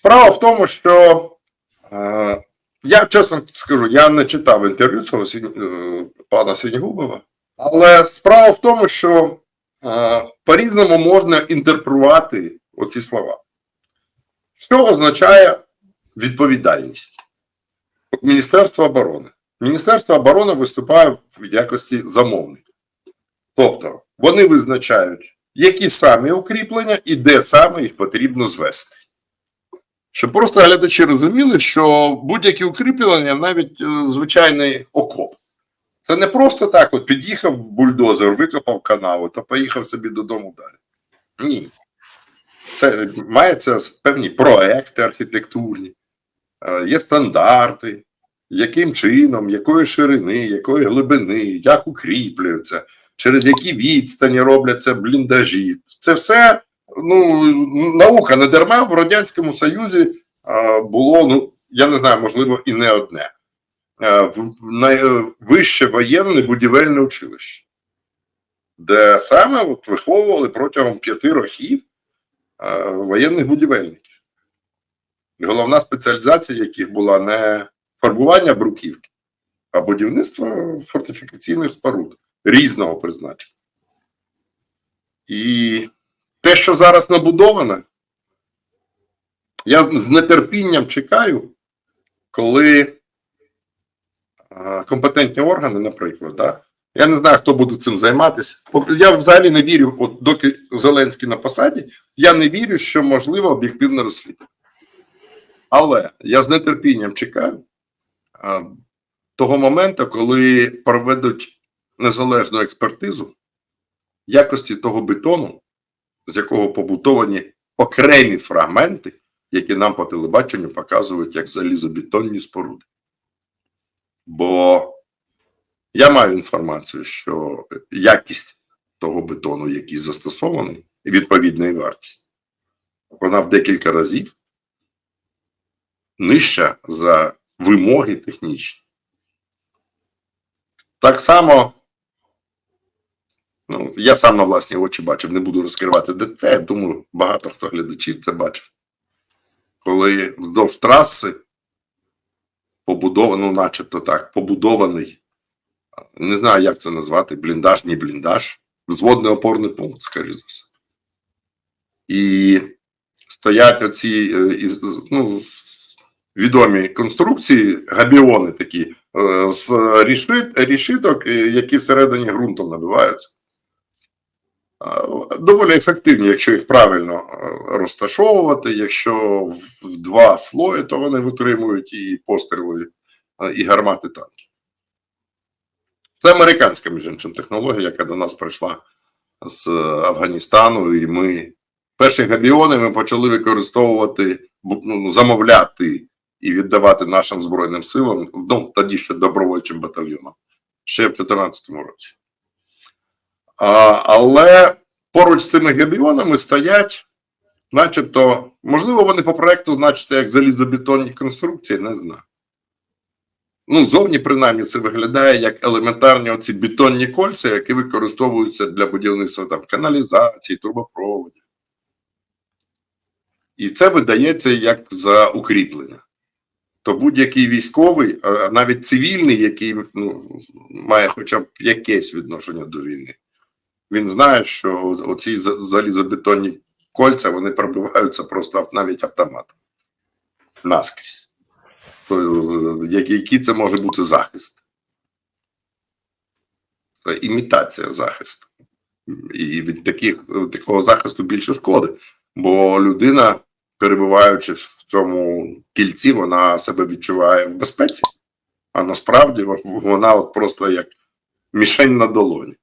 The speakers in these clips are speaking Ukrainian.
Справа в тому, що е, я чесно скажу, я не читав інтерв'ю цього е, пана Сінігубова, але справа в тому, що е, по-різному можна інтерпретувати оці слова. Що означає відповідальність? Міністерство оборони. Міністерство оборони виступає в якості замовника. Тобто вони визначають, які саме укріплення і де саме їх потрібно звести. Щоб просто глядачі розуміли, що будь-які укріплення, навіть е, звичайний окоп, це не просто так: от під'їхав бульдозер, викопав канаву та поїхав собі додому далі. Ні. Це мається певні проекти архітектурні, е, є стандарти, яким чином, якої ширини, якої глибини, як укріплюються, через які відстані робляться бліндажі. Це все ну, наука не дарма в Радянському Союзі було, ну, я не знаю, можливо, і не одне. Найвище воєнне будівельне училище, де саме от виховували протягом п'яти років воєнних будівельників. Головна спеціалізація яких була не фарбування бруківки, а будівництво фортифікаційних споруд різного призначення. І те, що зараз набудоване, я з нетерпінням чекаю, коли компетентні органи, наприклад, да, я не знаю, хто буде цим займатися. Я взагалі не вірю, от доки Зеленський на посаді, я не вірю, що можливо об'єктивне розслідування. Але я з нетерпінням чекаю а, того моменту, коли проведуть незалежну експертизу якості того бетону, з якого побутовані окремі фрагменти, які нам по телебаченню показують як залізобетонні споруди. Бо я маю інформацію, що якість того бетону, який застосований, відповідна і вартість, вона в декілька разів нижча за вимоги технічні. Так само, ну, я сам на власні очі бачив, не буду розкривати де це. я Думаю, багато хто глядачів це бачив. Коли вздовж траси побудований, ну, начебто так, побудований, не знаю, як це назвати, бліндаж, не бліндаж, взводний опорний пункт, скоріше за все. І стоять оці е, ну, відомі конструкції, габіони такі, е, з рішиток, е, які всередині ґрунтом набиваються. Доволі ефективні, якщо їх правильно е, розташовувати. Якщо в два слої, то вони витримують і постріли, е, і гармати танків. Це американська, між іншим, технологія, яка до нас прийшла з е, Афганістану, і ми перші габіони ми почали використовувати, ну, замовляти і віддавати нашим Збройним силам, ну, тоді ще добровольчим батальйонам, ще в 2014 році. Але поруч з цими габіонами стоять, начебто, можливо, вони по проекту значаться як залізобетонні конструкції, не знаю. Ну, зовні, принаймні, це виглядає як елементарні оці бетонні кольця, які використовуються для будівництва там, каналізації, трубопроводів. І це видається як за укріплення. То будь-який військовий, а навіть цивільний, який ну, має хоча б якесь відношення до війни, він знає, що оці залізобетонні кольця вони пробиваються просто навіть автоматом. Наскрізь. Який це може бути захист? Це імітація захисту. І від таких, такого захисту більше шкоди. Бо людина, перебуваючи в цьому кільці, вона себе відчуває в безпеці. А насправді вона от просто як мішень на долоні.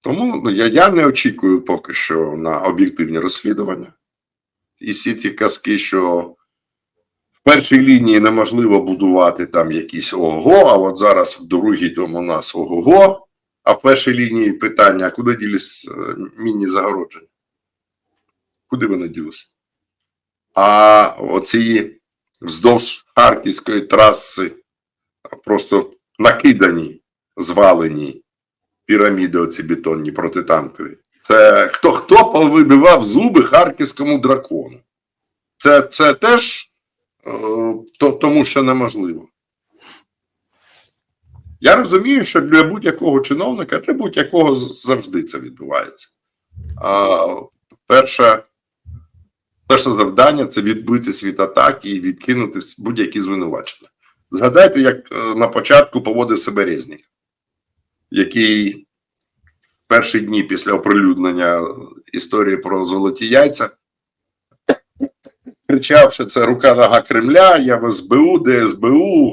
Тому ну, я, я не очікую поки що на об'єктивні розслідування. І всі ці казки, що в першій лінії неможливо будувати там якісь ого, а от зараз в другій там у нас ого, а в першій лінії питання: а куди ділись е, мінні загородження? Куди вони ділися? А оці вздовж Харківської траси просто накидані, звалені піраміди оці бетонні протитанкові. Це хто хто повибивав зуби харківському дракону? Це, це теж е, то, тому, що неможливо. Я розумію, що для будь-якого чиновника, для будь-якого завжди це відбувається. А, перше, перше завдання це відбитися від атаки і відкинути будь-які звинувачення. Згадайте, як е, на початку поводив себе Резнік, який в перші дні після оприлюднення історії про золоті яйця кричав, що це рука нога Кремля, я в СБУ, де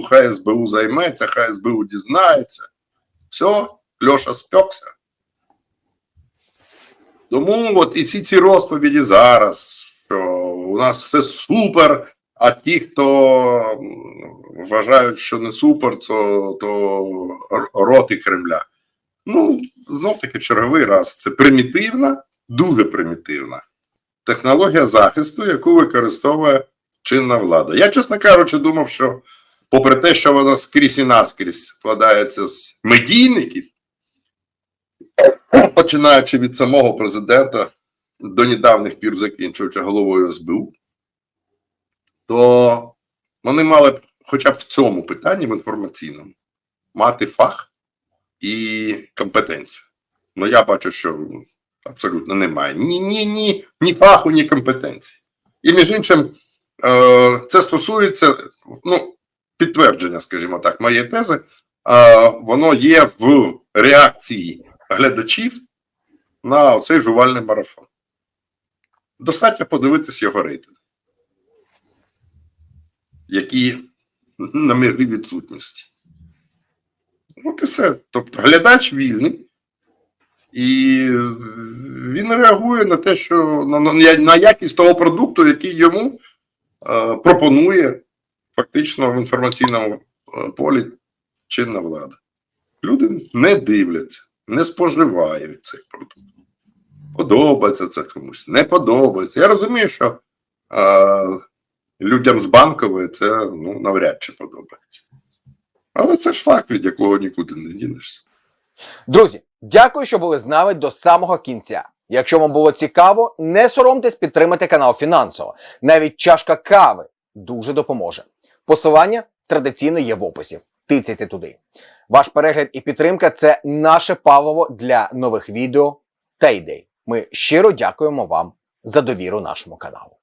хай СБУ займеться, хай СБУ дізнається. Все, Льоша спекся. Тому от і всі ці розповіді зараз, що у нас все супер, а ті, хто вважають, що не супер, то, то роти Кремля. Ну, знов таки, черговий раз. Це примітивна, дуже примітивна технологія захисту, яку використовує чинна влада. Я, чесно кажучи, думав, що попри те, що вона скрізь і наскрізь складається з медійників, починаючи від самого президента до недавніх пір закінчуючи головою СБУ, то вони мали б хоча б в цьому питанні, в інформаційному, мати фах і компетенцію. Ну, я бачу, що абсолютно немає ні, ні, ні, ні фаху, ні компетенції. І між іншим, е, це стосується ну, підтвердження, скажімо так, моєї тези, е, воно є в реакції глядачів на цей жувальний марафон. Достатньо подивитись його рейтинг, які на мірі відсутності. От і все. Тобто глядач вільний. І він реагує на те, що на, на, на якість того продукту, який йому е, пропонує фактично в інформаційному е, полі чинна влада. Люди не дивляться, не споживають цей продукт. Подобається це комусь, не подобається. Я розумію, що е, людям з банкової це ну, навряд чи подобається. Але це ж факт, від якого нікуди не дінешся. Друзі, дякую, що були з нами до самого кінця. Якщо вам було цікаво, не соромтесь підтримати канал фінансово. Навіть чашка кави дуже допоможе. Посилання традиційно є в описі. Тицяйте туди. Ваш перегляд і підтримка це наше паливо для нових відео та ідей. Ми щиро дякуємо вам за довіру нашому каналу.